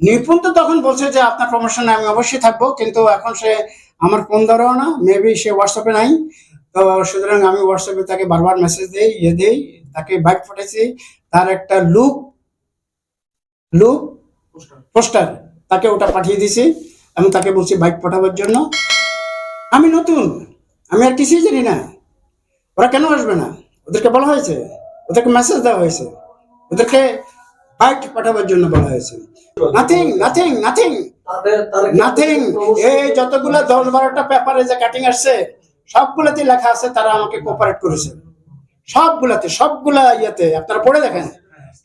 নিপুণ তো তখন বলছে যে আপনার প্রমোশনে আমি অবশ্যই থাকব। কিন্তু এখন সে আমার ফোন ধরেও না মেবি সে হোয়াটসঅ্যাপে নাই। তো সুতরাং আমি হোয়াটসঅ্যাপে তাকে বারবার মেসেজ দিই ইয়ে দিই তাকে বাইক পাঠাইছি। তার একটা লুক লুক পোস্টার তাকে ওটা পাঠিয়ে দিয়েছি। আমি তাকে বলছি বাইক পাঠাবার জন্য। আমি নতুন আমি আর কিছুই জানি না। ওরা কেন আসবে না? ওদেরকে বলা হয়েছে ওদেরকে মেসেজ দেওয়া হয়েছে। ওদেরকে বাইক পাঠাবার জন্য বলা হয়েছে। নাথিং নাথিং নাথিং নাথিং এই যতগুলো দশ বারোটা পেপারে যে কাটিং আসছে সবগুলোতে লেখা আছে তারা আমাকে কোপারেট করেছে। সবগুলাতে সবগুলা ইয়েতে আপনারা পড়ে দেখেন।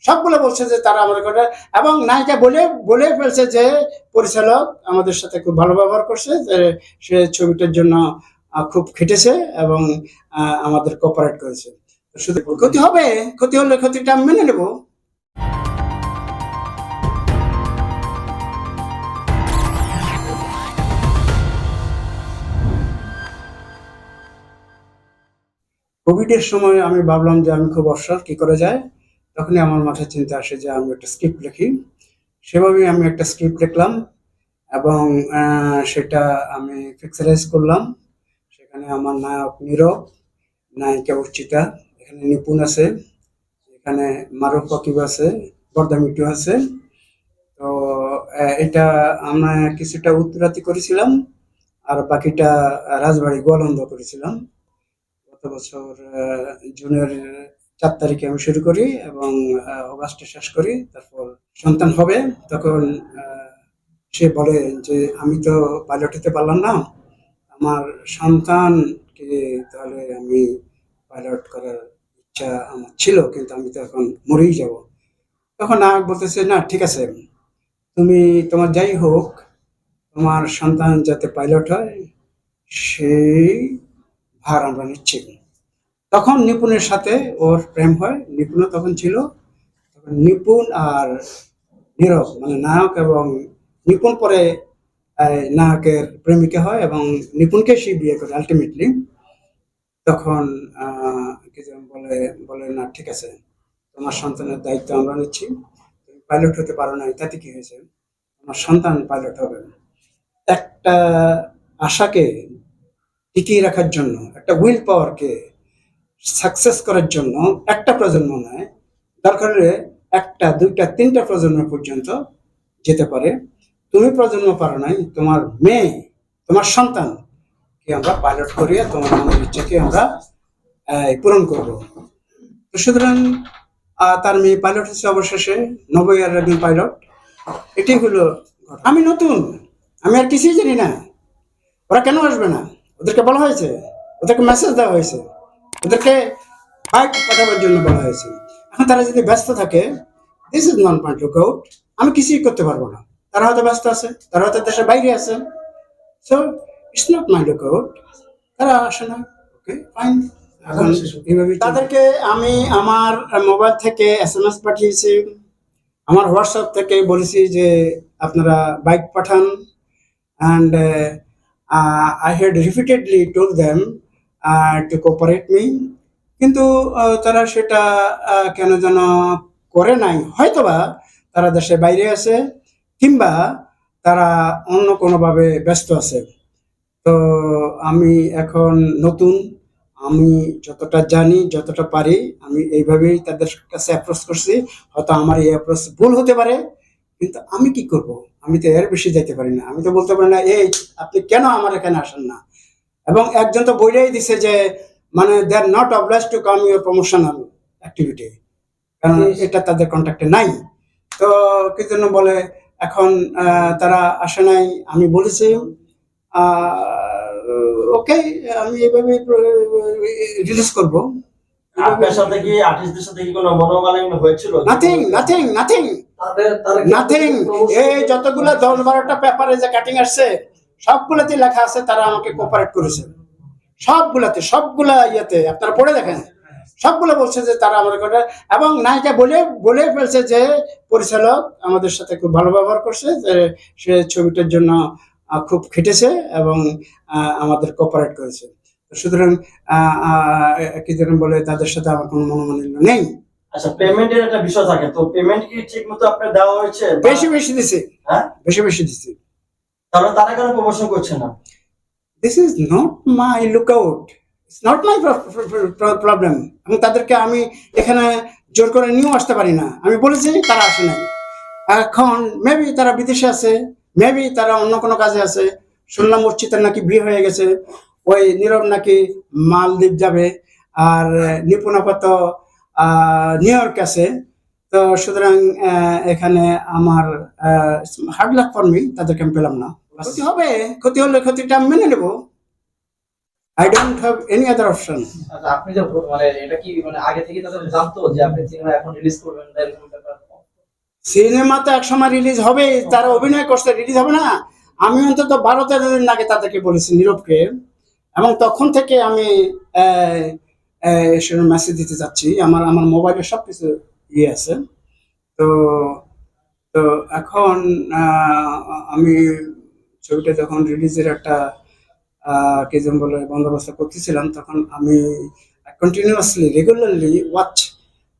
সবগুলো বলছে যে তারা আমাদের করে এবং নায়িকা বলে বলে ফেলছে যে পরিচালক আমাদের সাথে খুব ভালো ব্যবহার করছে সে ছবিটার জন্য খুব খেটেছে এবং আমাদের কোপারেট করেছে। শুধু ক্ষতি হবে ক্ষতি হলে ক্ষতিটা আমি মেনে নেব। কোভিডের সময় আমি ভাবলাম যে আমি খুব অবসর কি করে যায়? তখনই আমার মাথায় চিন্তা আসে যে আমি একটা স্ক্রিপ্ট লিখি। সেভাবেই আমি একটা স্ক্রিপ্ট লিখলাম এবং সেটা আমি ফিক্সারাইজ করলাম। সেখানে আমার নায়ক নীরব, নায়িকা উচ্চিতা, এখানে নিপুণ আছে, এখানে মারুফ রকিব আছে, বর্দা মিটু আছে। তো এটা আমরা কিছুটা উত্তরাতি করেছিলাম আর বাকিটা রাজবাড়ি গোয়ালন্দ করেছিলাম। গত বছর জুনের চার তারিখে আমি শুরু করি এবং অগাস্টে শেষ করি। তারপর সন্তান হবে, তখন সে বলে যে, আমি তো পাইলট হতে পারলাম না। আমার সন্তানকে তাহলে আমি পাইলট করার ইচ্ছা আমার ছিল, কিন্তু আমি তো এখন মরেই যাব। তখন নায়ক বলতেছে, না, ঠিক আছে। তুমি তোমার যাই হোক, তোমার সন্তান যাতে পাইলট হয়, সেই ভার আমরা নিচ্ছি। তখন নিপুণের সাথে ওর প্রেম হয়। নিপুণও তখন ছিল। তখন নিপুণ আর নীরব মানে নায়ক এবং নিপুণ পরে নায়কের প্রেমিকা হয় এবং নিপুণকে সে বিয়ে করে আলটিমেটলি তখন বলে বলে না, ঠিক আছে, তোমার সন্তানের দায়িত্ব আমরা নিচ্ছি। তুমি পাইলট হতে পারো না তাতে কি হয়েছে? তোমার সন্তান পাইলট হবে। একটা আশাকে টিকিয়ে রাখার জন্য, একটা উইল পাওয়ারকে সাকসেস করার জন্য একটা প্রজন্ম নয়, দরকার একটা, দুইটা, তিনটা প্রজন্ম পর্যন্ত যেতে পারে। তুমি প্রজন্ম পারো নাই, তোমার মেয়ে, তোমার সন্তান কে আমরা পাইলট করিয়া তোমার মনের ইচ্ছাকে আমরা পূরণ করব। তো সুতরাং তার মেয়ে পাইলট হচ্ছে অবশেষে, নব্বই আর পাইলট এটি হলো আমি নতুন, আমি আর কিছুই জানি না। ওরা কেন আসবে না? ওদেরকে বলা হয়েছে ওদেরকে মেসেজ দেওয়া হয়েছে ওদেরকে বাইক পাঠাবার জন্য বলা হয়েছে। এখন তারা যদি ব্যস্ত থাকে this is non point look out আমি কিছুই করতে পারব না। তারা হয়তো ব্যস্ত আছে তারা হয়তো দেশের বাইরে আছে। So it's not my look out তারা আসে না ওকে ফাইন। তাদেরকে আমি আমার মোবাইল থেকে এস এম এস পাঠিয়েছি আমার হোয়াটসঅ্যাপ থেকে বলেছি যে আপনারা বাইক পাঠান। And had repeatedly told them uh, to cooperate me. কিন্তু uh, তারা সেটা uh, কেন যেন করে নাই। হয়তোবা তারা দেশের বাইরে আছে কিংবা তারা অন্য কোনোভাবে ব্যস্ত আছে। তো আমি এখন নতুন আমি যতটা জানি যতটা পারি আমি এইভাবেই তাদের কাছে অ্যাপ্রোচ করছি। হয়তো আমার এই অ্যাপ্রোচ ভুল হতে পারে। কিন্তু আমি কি করব? আমি তো এর বেশি যাইতে পারি না। আমি তো বলতে পারি না এই আপনি কেন আমার এখানে আসেন না? এবং একজন তো বইলেই দিছে যে মানে they are not obliged to come your promotional activity কারণ এটা তাদের কন্ট্যাক্টে নাই। তো কি জন্য বলে এখন তারা আসে নাই। আমি বলেছি ওকে আমি এভাবে রিলিজ করব। আপনার সাথে কি আর্টিস্টদের সাথে কি কোনো মনোমালিন্য হয়েছিল? নাথিং নাথিং নাথিং নাথিং এই যতগুলো দশ বারোটা পেপারে যে কাটিং আসছে সবগুলোতে লেখা আছে তারা আমাকে কোপারেট করেছে। সবগুলাতে সবগুলা ইয়েতে আপনারা পড়ে দেখেন। সবগুলো বলছে যে তারা আমাদের করে এবং নায়িকা বলে বলে ফেলছে যে পরিচালক আমাদের সাথে খুব ভালো ব্যবহার করছে যে সে ছবিটার জন্য খুব খেটেছে এবং আমাদের কোপারেট করেছে। সুতরাং আহ, আহ, কি যেন বলে তাদের সাথে আমার কোনো মনোমালিন্য নেই। আচ্ছা পেমেন্টের একটা বিষয় থাকে। তো পেমেন্ট কি ঠিক মতো আপনার দেওয়া হয়েছে বেশি বেশি দিছি। হ্যাঁ? বেশি বেশি দিছি। তাহলে তারা কেন প্রমোশন করছে না? This is not my lookout it's not my problem এবং তাদেরকে আমি এখানে জোর করে নিয়েও আসতে পারি না। আমি বলেছি তারা আসে নাই। এখন মেবি তারা বিদেশে আছে মেবি তারা অন্য কোনো কাজে আছে। শুনলাম অর্চিতার নাকি বিয়ে হয়ে গেছে। ওই নীরব নাকি মালদ্বীপ যাবে। আর নিপুণ আপাত নিউ ইয়র্ক আছে। তো সুতরাং এখানে আমার হার্ড লাক ফর মি তাদেরকে আমি পেলাম না। ক্ষতি হবে ক্ষতি হলে ক্ষতিটা আমি মেনে নেব। I don't have any other option আপনি যে মানে এটা কি মানে আগে থেকে তাদের জানতো যে আপনি সিনেমা এখন রিলিজ করবেন সিনেমা তো একসময় রিলিজ হবে তারা অভিনয় করছে রিলিজ হবে না। আমি অন্তত বারো তেরো দিন আগে তাদেরকে বলেছি নীরবকে। এবং তখন থেকে আমি মেসেজ দিতে যাচ্ছি। আমার আমার মোবাইলে সব কিছু ইয়ে আছে। তো তো এখন আমি ছবিটা যখন রিলিজের একটা কি যেন বলে, বন্দোবস্ত করতেছিলাম, তখন আমি কন্টিনিউয়াসলি রেগুলারলি ওয়াচ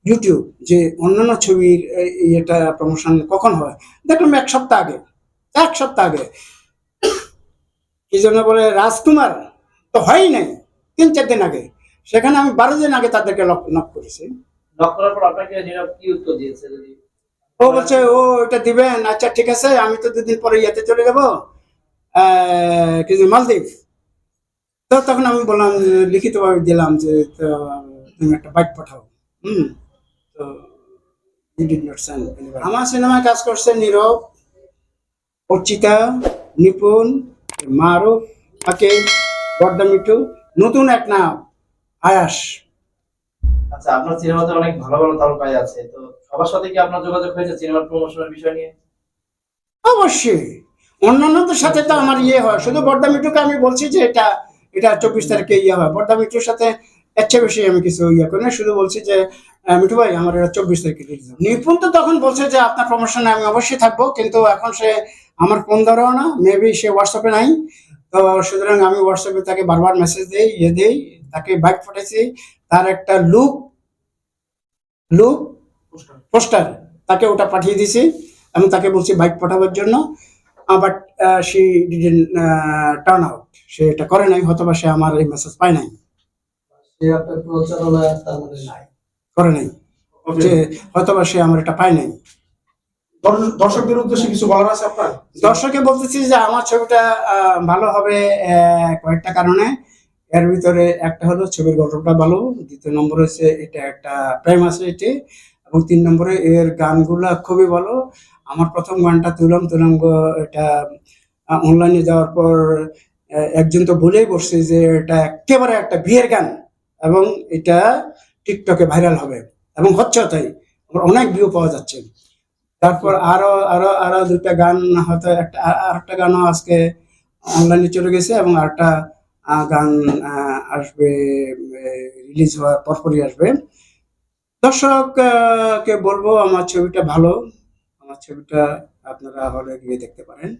ইউটিউব যে অন্যান্য ছবির এটা প্রমোশন কখন হয়। দেখলাম এক সপ্তাহ আগে, এক সপ্তাহ আগে। কি জন্য বলে, রাজকুমার তো হয়ই নাই, তিন, চার দিন আগে। সেখানে আমি বারো দিন আগে তাদেরকে নক করেছি। লক করার পর আপনাকে কি উত্তর দিয়েছে যদি? ও বলছে ও এটা দিবেন আচ্ছা ঠিক আছে আমি তো দুদিন পরে ইয়েতে চলে যাব। মালদ্বীপ। তো তখন আমি বললাম লিখিতভাবে দিলাম যে তুমি একটা বাইক পাঠাও। হুম তো. আমার সিনেমায় কাজ করছে নীরব অর্চিতা নিপুণ মারুফ আকে বর্দা মিঠু। নতুন এক নাম। আয়াস। আচ্ছা আপনার সিনেমাতে অনেক ভালো ভালো তারকাই আছে তো সবার সাথে কি আপনার যোগাযোগ হয়েছে সিনেমার প্রমোশনের বিষয় নিয়ে? অবশ্যই। অন্যান্যদের সাথে তো আমার ইয়ে হয়। শুধু বর্দা মিঠুকে আমি বলছি যে এটা এটা চব্বিশ তারিখে ইয়ে হয়। বর্দা মিঠুর সাথে এর চেয়ে বেশি আমি কিছু ইয়ে করি না। শুধু বলছি যে মিঠু ভাই আমার এটা চব্বিশ তারিখে রিলিজ নিপুণ তো তখন বলছে যে আপনার প্রমোশনে আমি অবশ্যই থাকব কিন্তু এখন সে আমার ফোন ধরেও না। মেবি সে হোয়াটসঅ্যাপে নাই। তো সুতরাং আমি হোয়াটসঅ্যাপে তাকে বারবার মেসেজ দিই ইয়ে দিই। তাকে বাইক পাঠাইছি তার একটা লুক লুক পোস্টার তাকে ওটা পাঠিয়ে দিয়েছি এবং তাকে বলছি বাইক পাঠাবার জন্য but she didn't turn out সে এটা করে নাই হয়তোবা সে আমার এই মেসেজ পায় নাই। করে নাই। হয়তোবা সে আমার এটা পায় নাই। দর্শ- দর্শকদের উদ্দেশ্যে কিছু বলার আছে আপনার? দর্শকে বলতেছি যে আমার ছবিটা ভালো হবে আহ, কয়েকটা কারণে। এর ভিতরে একটা হলো ছবির গল্পটা ভালো, দ্বিতীয় নম্বর হচ্ছে এটা একটা প্রেম এটি এবং তিন নম্বরে এর গানগুলা খুবই ভালো। আমার প্রথম গানটা তুলাম তুলাম এটা অনলাইনে যাওয়ার পর একজন তো বলেই বসছে যে এটা একেবারে একটা বিয়ের গান এবং এটা টিকটকে ভাইরাল হবে এবং হচ্ছে তাই আমার অনেক ভিউ পাওয়া যাচ্ছে। তারপর আরও আরও আরও দুইটা গান হয়তো একটা আর- আরেকটা গানও আজকে অনলাইনে চলে গেছে এবং আরেকটা গান আসবে রিলিজ হওয়ার পরপরই আসবে। দর্শক আহ, কে বলব আমার ছবিটা ভালো। আমার ছবিটা আপনারা হলে গিয়ে দেখতে পারেন।